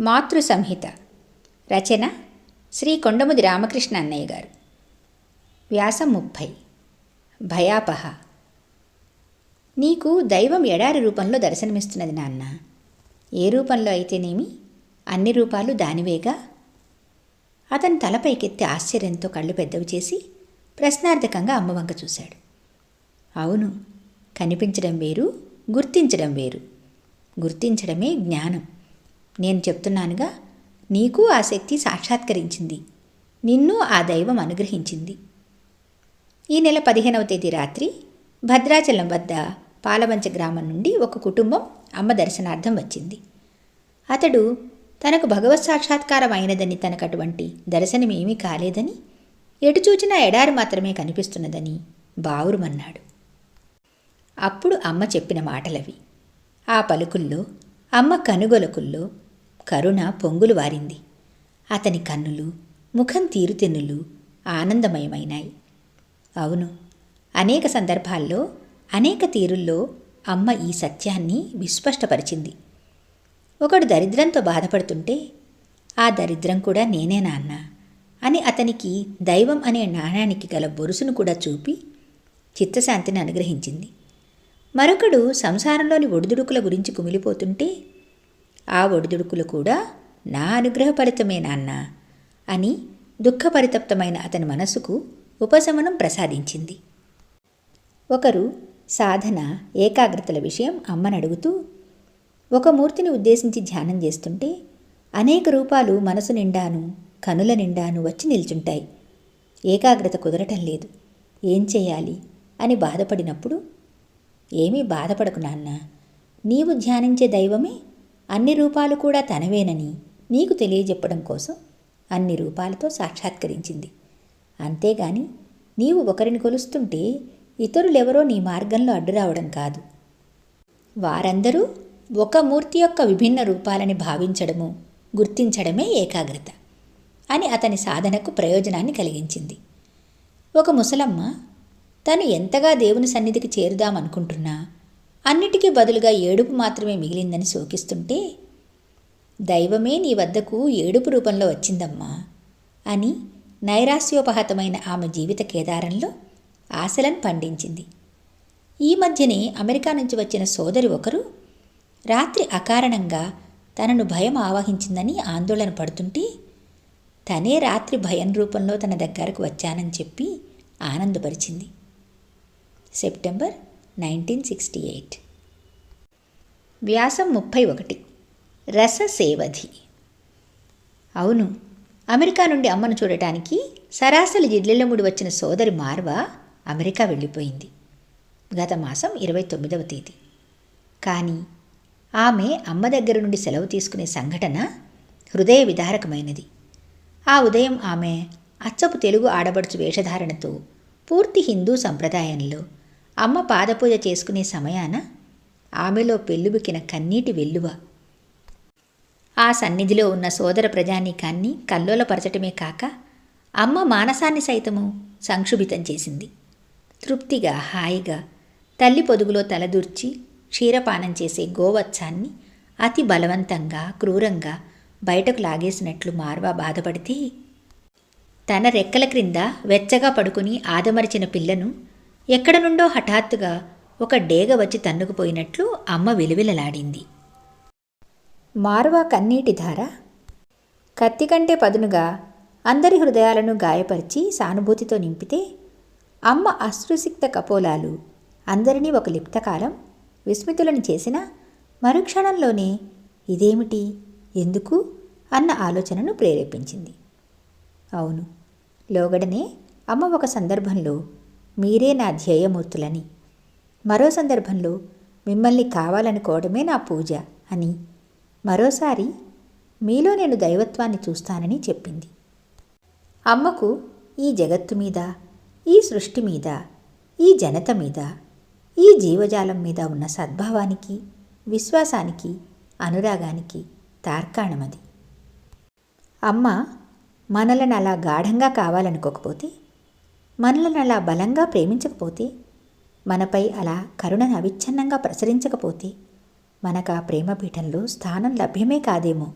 మాతృ సంహిత రచన శ్రీ కొండముది రామకృష్ణ అన్నయ్య గారు. వ్యాసం ముప్పై. భయాపహ. నీకు దైవం ఎడారి రూపంలో దర్శనమిస్తున్నది నాన్న. ఏ రూపంలో అయితేనేమి? అన్ని రూపాలు దానివేగా? అతను తలపైకెత్తి ఆశ్చర్యంతో కళ్ళు పెద్దవి చేసి ప్రశ్నార్థకంగా అమ్మవంక చూశాడు. అవును కనిపించడం వేరు గుర్తించడం వేరు. గుర్తించడమే జ్ఞానం. నేను చెప్తున్నానుగా నీకు ఆ శక్తి సాక్షాత్కరించింది. నిన్ను ఆ దైవం అనుగ్రహించింది. ఈ నెల పదిహేనవ తేదీ రాత్రి భద్రాచలం వద్ద పాలవంచ గ్రామం నుండి ఒక కుటుంబం అమ్మ దర్శనార్థం వచ్చింది. అతడు తనకు భగవత్ సాక్షాత్కారం అయినదని తనకు అటువంటి దర్శనమేమీ కాలేదని ఎటు చూచినా ఎడారి మాత్రమే కనిపిస్తున్నదని బావురుమన్నాడు అప్పుడు అమ్మ చెప్పిన మాటలవి. ఆ పలుకుల్లో అమ్మ కనుగొలకుల్లో కరుణ పొంగులు వారింది. అతని కన్నులు ముఖం తీరుతెన్నులు ఆనందమయమైనాయి. అవును అనేక సందర్భాల్లో అనేక తీరుల్లో అమ్మ ఈ సత్యాన్ని విస్పష్టపరిచింది. ఒకడు దరిద్రంతో బాధపడుతుంటే ఆ దరిద్రం కూడా నేనే నాన్న అని అతనికి దైవం అనే నాణానికి గల బొరుసును కూడా చూపి చిత్తశాంతిని అనుగ్రహించింది. మరొకడు సంసారంలోని ఒడిదుడుకుల గురించి కుమిలిపోతుంటే ఆ ఒడిదుడుకులు కూడా నా అనుగ్రహ ఫలితమే నాన్న అని దుఃఖపరితప్తమైన అతని మనసుకు ఉపశమనం ప్రసాదించింది. ఒకరు సాధన ఏకాగ్రతల విషయం అమ్మని అడుగుతూ ఒక మూర్తిని ఉద్దేశించి ధ్యానం చేస్తుంటే అనేక రూపాలు మనసు నిండాను కనుల నిండాను వచ్చి నిల్చుంటాయి. ఏకాగ్రత కుదరటం లేదు. ఏం చేయాలి? అని బాధపడినప్పుడు ఏమీ బాధపడకు నాన్న. నీవు ధ్యానించే దైవమే అన్ని రూపాలు కూడా తనవేనని నీకు తెలియజెప్పడం కోసం అన్ని రూపాలతో సాక్షాత్కరించింది. అంతేగాని నీవు ఒకరిని కొలుస్తుంటే ఇతరులెవరో నీ మార్గంలో అడ్డురావడం కాదు. వారందరూ ఒక మూర్తి యొక్క విభిన్న రూపాలని భావించడము గుర్తించడమే ఏకాగ్రత అని అతని సాధనకు ప్రయోజనాన్ని కలిగించింది. ఒక ముసలమ్మ తను ఎంతగా దేవుని సన్నిధికి చేరుదామనుకుంటున్నా అన్నిటికీ బదులుగా ఏడుపు మాత్రమే మిగిలిందని శోకిస్తుంటే దైవమే నీ వద్దకు ఏడుపు రూపంలో వచ్చిందమ్మా అని నైరాస్యోపహతమైన ఆమె జీవిత కేదారంలో ఆశలను పండించింది. ఈ మధ్యనే అమెరికా నుంచి వచ్చిన సోదరి ఒకరు రాత్రి అకారణంగా తనను భయం ఆవహించిందని ఆందోళన పడుతుంటే తనే రాత్రి భయం రూపంలో తన దగ్గరకు వచ్చానని చెప్పి ఆనందపరిచింది. September nineteen sixty eight. వ్యాసం ముప్పై ఒకటి. రససేవధి. అవును అమెరికా నుండి అమ్మను చూడటానికి సరాసరి జిడ్లెల్లముడి వచ్చిన సోదరి మార్వా అమెరికా వెళ్ళిపోయింది. గత మాసం ఇరవై తొమ్మిదవ తేదీ. కానీ ఆమె అమ్మ దగ్గర నుండి సెలవు తీసుకునే సంఘటన హృదయ విదారకమైనది. ఆ ఉదయం ఆమె అచ్చపు తెలుగు ఆడబడుచు వేషధారణతో పూర్తి హిందూ సంప్రదాయంలో అమ్మ పాదపూజ చేసుకునే సమయాన ఆమెలో పెళ్ళుబికిన కన్నీటి వెల్లువ. ఆ సన్నిధిలో ఉన్న సోదర ప్రజానీకాన్ని కల్లోలపరచటమే కాక అమ్మ మానసాన్ని సైతము సంక్షుభితం చేసింది. తృప్తిగా హాయిగా తల్లి పొదుగులో తలదూర్చి క్షీరపానం చేసే గోవత్సాన్ని అతి బలవంతంగా క్రూరంగా బయటకు లాగేసినట్లు మార్వా బాధపడితే తన రెక్కల క్రింద వెచ్చగా పడుకుని ఆదమరిచిన పిల్లను ఎక్కడ నుండో హఠాత్తుగా ఒక డేగ వచ్చి తన్నుకుపోయినట్లు అమ్మ విలువిలలాడింది. మార్వా కన్నీటి ధార? కత్తి కంటే పదునుగా అందరి హృదయాలను గాయపరిచి సానుభూతితో నింపితే అమ్మ అశ్రుసిక్త కపోలాలు అందరినీ ఒక లిప్తకాలం విస్మితులను చేసిన మరుక్షణంలోనే ఇదేమిటి ఎందుకు అన్న ఆలోచనను ప్రేరేపించింది. అవును లోగడనే అమ్మ ఒక సందర్భంలో మీరే నా ధ్యేయమూర్తులని. మరో సందర్భంలో మిమ్మల్ని కావాలనుకోవడమే నా పూజ అని. మరోసారి మీలో నేను దైవత్వాన్ని చూస్తానని చెప్పింది. అమ్మకు ఈ జగత్తు మీద ఈ సృష్టి మీద ఈ జనత మీద ఈ జీవజాలం మీద ఉన్న సద్భావానికి విశ్వాసానికి అనురాగానికి తార్కాణమది. అమ్మ మనలను అలా గాఢంగా కావాలనుకోకపోతే మనలను అలా బలంగా ప్రేమించకపోతే మనపై అలా కరుణను అవిచ్ఛిన్నంగా ప్రసరించకపోతే మనకు ఆ ప్రేమపీఠంలో స్థానం లభ్యమే కాదేమో.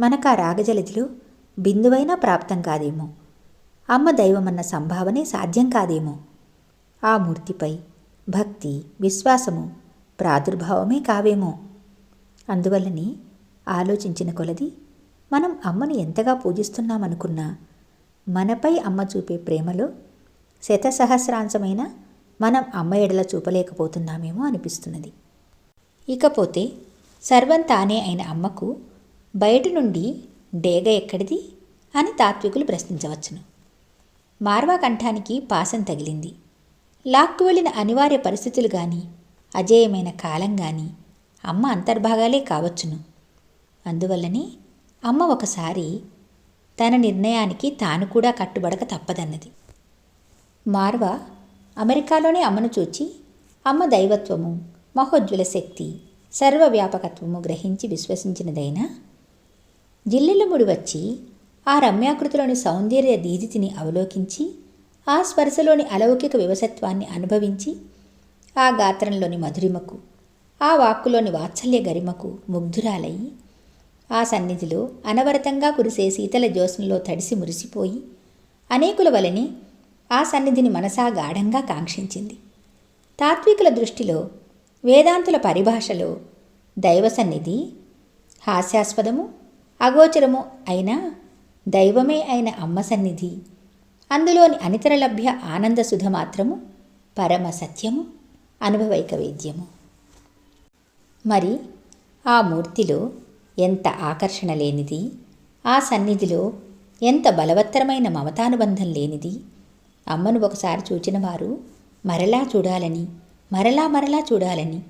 మనకు ఆ రాగజలదిలో బిందువైనా ప్రాప్తం కాదేమో. అమ్మ దైవమన్న సంభావనే సాధ్యం కాదేమో. ఆ మూర్తిపై భక్తి విశ్వాసము ప్రాదుర్భావమే కావేమో. అందువల్లనే ఆలోచించిన కొలది మనం అమ్మను ఎంతగా పూజిస్తున్నామనుకున్నా మనపై అమ్మ చూపే ప్రేమలో శతసహస్రాంశమైన మనం అమ్మ ఎడల చూపలేకపోతున్నామేమో అనిపిస్తున్నది. ఇకపోతే సర్వం తానే అయిన అమ్మకు బయట నుండి డేగ ఎక్కడిది అని తాత్వికులు ప్రశ్నించవచ్చును. మార్వా కంఠానికి పాసం తగిలింది. లాక్కు వెళ్ళిన అనివార్య పరిస్థితులు కానీ అజేయమైన కాలం కానీ అమ్మ అంతర్భాగాలే కావచ్చును. అందువల్లనే అమ్మ ఒకసారి తన నిర్ణయానికి తాను కూడా కట్టుబడక తప్పదన్నది. మార్వా అమెరికాలోనే అమ్మను చూచి అమ్మ దైవత్వము మహోజ్వల శక్తి సర్వవ్యాపకత్వము గ్రహించి విశ్వసించినదైనా? జిల్లెలముడి వచ్చి ఆ రమ్యాకృతిలోని సౌందర్య దీదితిని అవలోకించి ఆ స్పర్శలోని అలౌకిక వివసత్వాన్ని అనుభవించి ఆ గాత్రంలోని మధురిమకు ఆ వాక్కులోని వాత్సల్య గరిమకు ముగ్ధురాలయ్యి ఆ సన్నిధిలో అనవరతంగా కురిసే శీతల జ్యోత్స్నలో తడిసి మురిసిపోయి అనేకుల వలని ఆ సన్నిధిని మనసా గాఢంగా కాంక్షించింది. తాత్వికుల దృష్టిలో వేదాంతుల పరిభాషలో దైవ సన్నిధి హాస్యాస్పదము అగోచరము అయిన దైవమే అయిన అమ్మ సన్నిధి అందులోని అనితర లభ్య ఆనంద సుధ మాత్రము పరమ సత్యము అనుభవైక వేద్యము మరి ఆ మూర్తిలో ఎంత ఆకర్షణ లేనిది? ఆ సన్నిధిలో ఎంత బలవత్తరమైన మమతానుబంధం లేనిది? అమ్మను ఒకసారి చూచిన వారు మరలా చూడాలని మరలా మరలా చూడాలని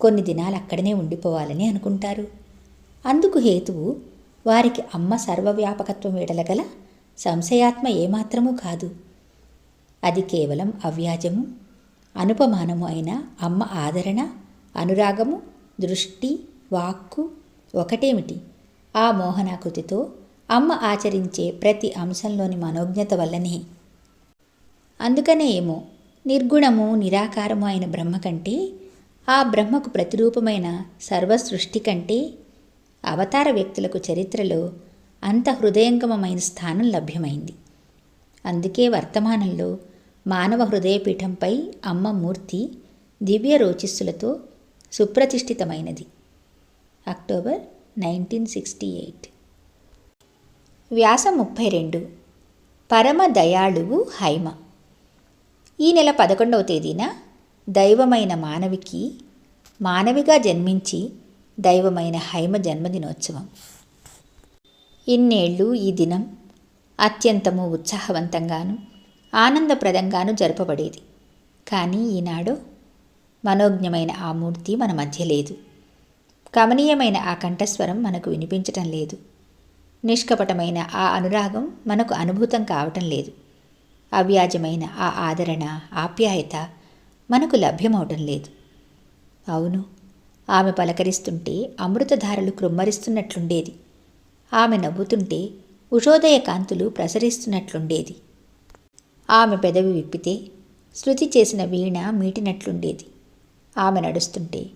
కొన్ని దినాలు అక్కడనే ఉండిపోవాలని అనుకుంటారు. అందుకు హేతువు వారికి అమ్మ సర్వవ్యాపకత్వం ఎడలగల సంశయాత్మ ఏమాత్రమూ కాదు. అది కేవలం అవ్యాజము అనుపమానము అయిన అమ్మ ఆదరణ అనురాగము దృష్టి వాక్కు ఒకటేమిటి? ఆ మోహనాకృతితో అమ్మ ఆచరించే ప్రతి అంశంలోని మనోజ్ఞత వల్లనే. అందుకనే ఏమో నిర్గుణము నిరాకారము అయిన బ్రహ్మ కంటే ఆ బ్రహ్మకు ప్రతిరూపమైన సర్వసృష్టి కంటే అవతార వ్యక్తులకు చరిత్రలో అంత హృదయంగమమైన స్థానం లభ్యమైంది. అందుకే వర్తమానంలో మానవ హృదయపీఠంపై అమ్మ మూర్తి దివ్య రోచిస్సులతో సుప్రతిష్ఠితమైనది. October nineteen sixty eight. వ్యాసం ముప్పై రెండు. పరమ దయాళువు హైమ. ఈ నెల పదకొండవ తేదీన దైవమైన మానవికి మానవిగా జన్మించి దైవమైన హైమ జన్మదినోత్సవం. ఇన్నేళ్ళు ఈ దినం అత్యంతము ఉత్సాహవంతంగాను ఆనందప్రదంగాను జరపబడేది. కానీ ఈనాడు మనోజ్ఞమైన ఆ మూర్తి మన మధ్య లేదు. కమనీయమైన ఆ కంఠస్వరం మనకు వినిపించటం లేదు. నిష్కపటమైన ఆ అనురాగం మనకు అనుభూతం కావటం లేదు. అవ్యాజమైన ఆ ఆదరణ ఆప్యాయత మనకు లభ్యమవటం లేదు. అవును ఆమె పలకరిస్తుంటే అమృతధారలు కృమ్మరిస్తున్నట్లుండేది. ఆమె నవ్వుతుంటే ఉషోదయ కాంతులు ప్రసరిస్తున్నట్లుండేది. ఆమె పెదవి విప్పితే శృతి చేసిన వీణ మీటినట్లుండేది. ఆమె నడుస్తుంటే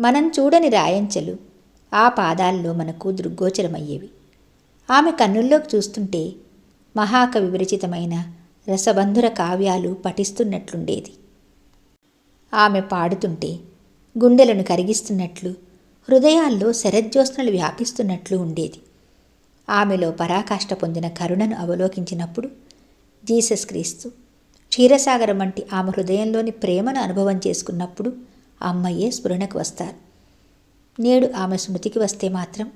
మనం చూడని రాయంచలు ఆ పాదాల్లో మనకు దృగ్గోచరమయ్యేవి. ఆమె కన్నుల్లోకి చూస్తుంటే మహాకవి విరచితమైన రసబంధుర కావ్యాలు పఠిస్తున్నట్లుండేది. ఆమె పాడుతుంటే గుండెలను కరిగిస్తున్నట్లు హృదయాల్లో శరజ్యోత్స్నలు వ్యాపిస్తున్నట్లు ఉండేది. ఆమెలో పరాకాష్ట పొందిన కరుణను అవలోకించినప్పుడు జీసస్ క్రీస్తు క్షీరసాగరం వంటి ఆమె హృదయంలోని ప్రేమను అనుభవం చేసుకున్నప్పుడు అమ్మయ్యే స్ఫురణకు వస్తారు. నేడు ఆమె స్మృతికి వస్తే మాత్రం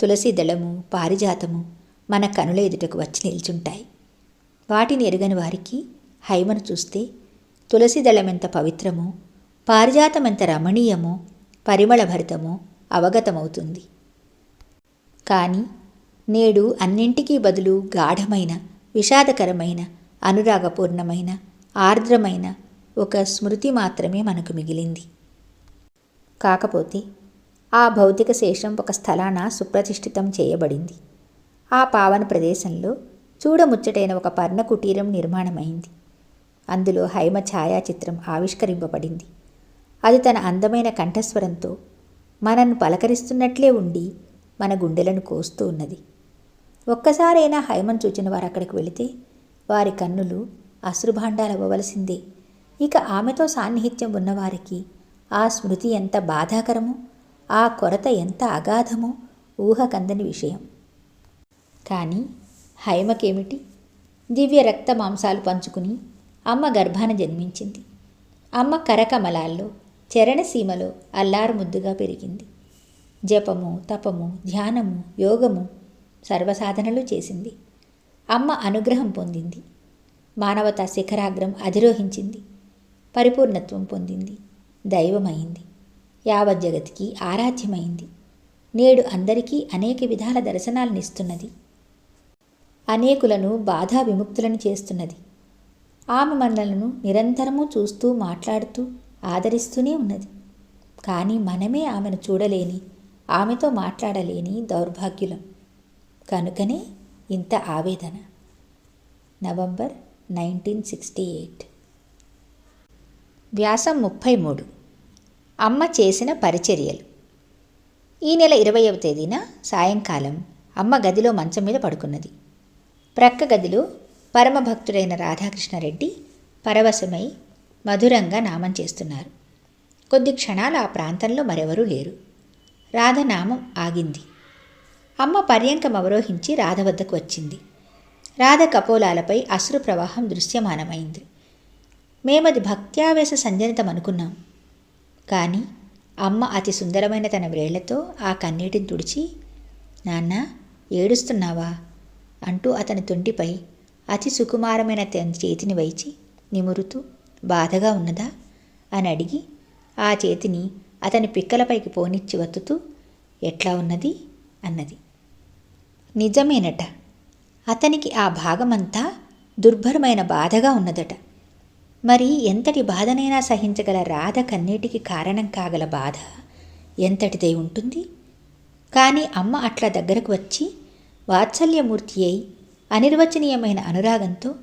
తులసి దళము పారిజాతము మన కనుల ఎదుటకు వచ్చి నిల్చుంటాయి. వాటిని ఎరుగని వారికి హైమను చూస్తే తులసి దళమెంత పవిత్రమో పారిజాతమెంత రమణీయమో పరిమళభరితమో అవగతమవుతుంది. కానీ నేడు అన్నింటికీ బదులు గాఢమైన విషాదకరమైన అనురాగపూర్ణమైన ఆర్ద్రమైన ఒక స్మృతి మాత్రమే మనకు మిగిలింది. కాకపోతే ఆ భౌతిక శేషం ఒక స్థలాన సుప్రతిష్ఠితం చేయబడింది. ఆ పావన ప్రదేశంలో చూడముచ్చటైన ఒక పర్ణ కుటీరం నిర్మాణమైంది. అందులో హైమ ఛాయాచిత్రం ఆవిష్కరింపబడింది. అది తన అందమైన కంఠస్వరంతో మనను పలకరిస్తున్నట్లే ఉండి మన గుండెలను కోస్తూ ఉన్నది. ఒక్కసారైనా హైమన్ చూచిన వారు అక్కడికి వెళితే వారి కన్నులు అశ్రుభాండాలవ్వవలసిందే. ఇక ఆమెతో సాన్నిహిత్యం ఉన్నవారికి ఆ స్మృతి ఎంత బాధాకరమో ఆ కొరత ఎంత అగాధమో ఊహకందని విషయం. కానీ హైమకేమిటి? దివ్య రక్త మాంసాలు పంచుకుని అమ్మ గర్భాన జన్మించింది. అమ్మ కరకమలాల్లో చరణసీమలో అల్లారు ముద్దుగా పెరిగింది. జపము తపము ధ్యానము యోగము సర్వసాధనలు చేసింది. అమ్మ అనుగ్రహం పొందింది. మానవతా శిఖరాగ్రం అధిరోహించింది. పరిపూర్ణత్వం పొందింది. దైవమైంది. యావత్ జగతికి ఆరాధ్యమైంది. నేడు అందరికీ అనేక విధాల దర్శనాలనిస్తున్నది అనేకులను బాధా విముక్తులను చేస్తున్నది. ఆమె మనలను నిరంతరము చూస్తూ మాట్లాడుతూ ఆదరిస్తూనే ఉన్నది. కానీ మనమే ఆమెను చూడలేని ఆమెతో మాట్లాడలేని దౌర్భాగ్యులం. కనుకనే ఇంత ఆవేదన. November nineteen sixty eight. వ్యాసం ముప్పై మూడు అమ్మ చేసిన పరిచర్యలు. ఈ నెల ఇరవయవ తేదీన సాయంకాలం అమ్మ గదిలో మంచం మీద పడుకున్నది. ప్రక్క గదిలో పరమభక్తుడైన రాధాకృష్ణారెడ్డి పరవశమై మధురంగా నామం చేస్తున్నారు. కొద్ది క్షణాలు ఆ ప్రాంతంలో మరెవరూ లేరు. రాధనామం ఆగింది. అమ్మ పర్యంకం అవరోహించి రాధ వద్దకు వచ్చింది. రాధ కపోలాలపై అశ్రు ప్రవాహం దృశ్యమానమైంది. మేమది భక్త్యావేశ సంజనితం అనుకున్నాం. కానీ అమ్మ అతి సుందరమైన తన వేళ్ళతో ఆ కన్నీటిని తుడిచి నాన్న ఏడుస్తున్నావా? అంటూ అతని తొంటిపై అతి సుకుమారమైన తన చేతిని వైచి నిమురుతూ బాధగా ఉన్నదా? అని అడిగి ఆ చేతిని అతని పిక్కలపైకి పోనిచ్చి వత్తుతూ ఎట్లా ఉన్నది? అన్నది. నిజమేనట. అతనికి ఆ భాగమంతా దుర్భరమైన బాధగా ఉన్నదట. మరి ఎంతటి బాధనైనా సహించగల రాధ కన్నీటికి కారణం కాగల బాధ? ఎంతటిదై ఉంటుంది? కానీ అమ్మ అట్లా దగ్గరకు వచ్చి వాత్సల్యమూర్తి అయి అనిర్వచనీయమైన అనురాగంతో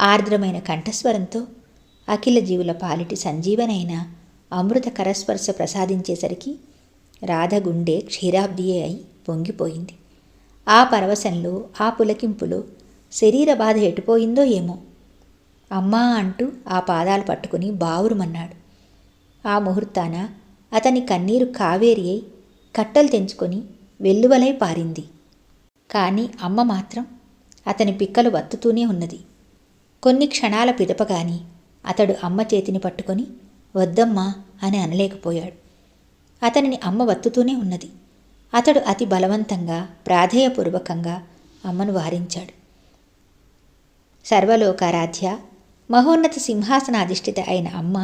ఆర్ద్రమైన కంఠస్వరంతో అఖిల జీవుల పాలిటి సంజీవనైన అమృత కరస్పర్శ ప్రసాదించేసరికి రాధ గుండె క్షీరాబ్దియే అయి పొంగిపోయింది. ఆ పరవశంలో ఆ పులకింపులో శరీర బాధ ఎటుపోయిందో ఏమో అమ్మా అంటూ ఆ పాదాలు పట్టుకుని బావురుమన్నాడు. ఆ ముహూర్తాన అతని కన్నీరు కావేరి అయి కట్టలు తెంచుకొని వెల్లువలై పారింది. కానీ అమ్మ మాత్రం అతని పిక్కలు వత్తుతూనే ఉన్నది. కొన్ని క్షణాల పిదపగాని అతడు అమ్మ చేతిని పట్టుకొని వద్దమ్మా అని అనలేకపోయాడు. అతనిని అమ్మ వత్తుతూనే ఉన్నది. అతడు అతి బలవంతంగా ప్రాధేయపూర్వకంగా అమ్మను వారించాడు. సర్వలోకారాధ్య మహోన్నత సింహాసనాధిష్ఠిత అయిన అమ్మ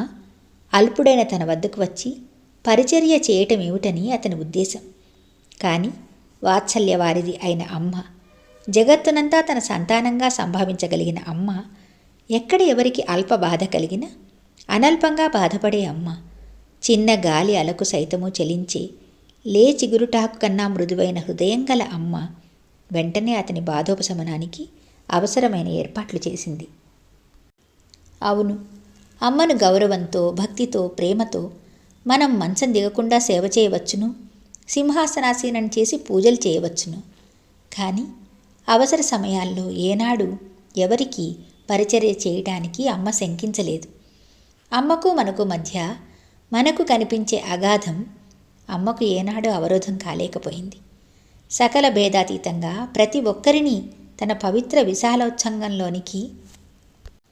అల్పుడైన తన వద్దకు వచ్చి పరిచర్య చేయటమేమిటని అతని ఉద్దేశం. కానీ వాత్సల్యవారిది అయిన అమ్మ జగత్తునంతా తన సంతానంగా సంభావించగలిగిన అమ్మ ఎక్కడ ఎవరికి అల్ప బాధ కలిగిన అనల్పంగా బాధపడే అమ్మ చిన్న గాలి అలకు సైతము చెలించి లే చిగురుటాకు కన్నా మృదువైన హృదయం గల అమ్మ వెంటనే అతని బాధోపశమనానికి అవసరమైన ఏర్పాట్లు చేసింది. అవును. అమ్మను గౌరవంతో భక్తితో ప్రేమతో మనం మంచం దిగకుండా సేవ చేయవచ్చును? సింహాసనాసీనం చేసి పూజలు చేయవచ్చును. కానీ అవసర సమయాల్లో ఏనాడు ఎవరికి పరిచర్య చేయటానికి అమ్మ శంకించలేదు. అమ్మకు మనకు మధ్య మనకు కనిపించే అగాధం అమ్మకు ఏనాడు అవరోధం కాలేకపోయింది. సకల భేదాతీతంగా ప్రతి ఒక్కరిని తన పవిత్ర విశాలోత్సంగంలోనికి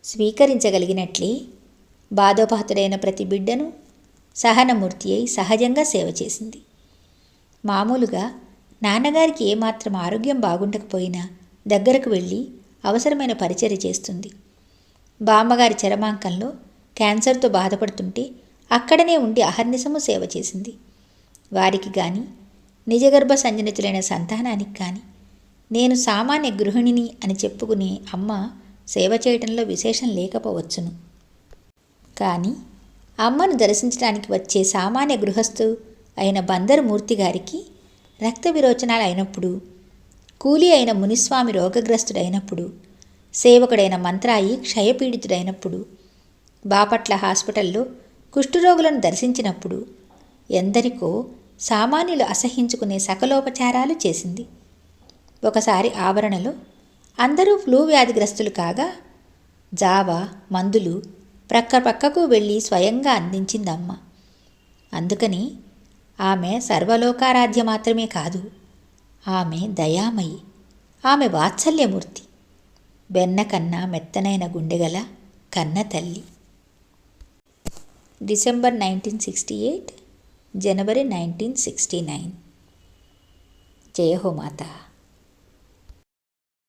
స్వీకరించగలిగినట్లే బాధోపాతుడైన ప్రతి బిడ్డను సహనమూర్తి అయి సహజంగా సేవ చేసింది. మామూలుగా నాన్నగారికి ఏమాత్రం ఆరోగ్యం బాగుండకపోయినా దగ్గరకు వెళ్ళి అవసరమైన పరిచర్య చేస్తుంది. బామ్మగారి చరమాంకంలో క్యాన్సర్తో బాధపడుతుంటే అక్కడనే ఉండి అహర్నిశము సేవ చేసింది. వారికి కానీ నిజగర్భ సంజనితులైన సంతానానికి కానీ నేను సామాన్య గృహిణిని అని చెప్పుకునే అమ్మ సేవ చేయటంలో విశేషం లేకపోవచ్చును. కానీ అమ్మను దర్శించడానికి వచ్చే సామాన్య గృహస్థు అయిన బందరు మూర్తి గారికి రక్త విరోచనాలు అయినప్పుడు కూలి అయిన మునిస్వామి రోగగ్రస్తుడైనప్పుడు సేవకుడైన మంత్రాయి క్షయపీడితుడైనప్పుడు బాపట్ల హాస్పిటల్లో కుష్ఠరోగులను దర్శించినప్పుడు ఎందరికో సామాన్యులు అసహించుకునే సకలోపచారాలు చేసింది. ఒకసారి ఆవరణలో అందరూ ఫ్లూ వ్యాధిగ్రస్తులు కాగా జావా మందులు ప్రక్క పక్కకు వెళ్ళి స్వయంగా అందించిందమ్మ. అందుకని ఆమె సర్వలోకారాధ్య మాత్రమే కాదు ఆమె దయామయి ఆమె వాత్సల్యమూర్తి వెన్న కన్నా మెత్తనైన గుండెగల కన్న తల్లి. December nineteen sixty eight January nineteen sixty nine. జయ హో మాతా.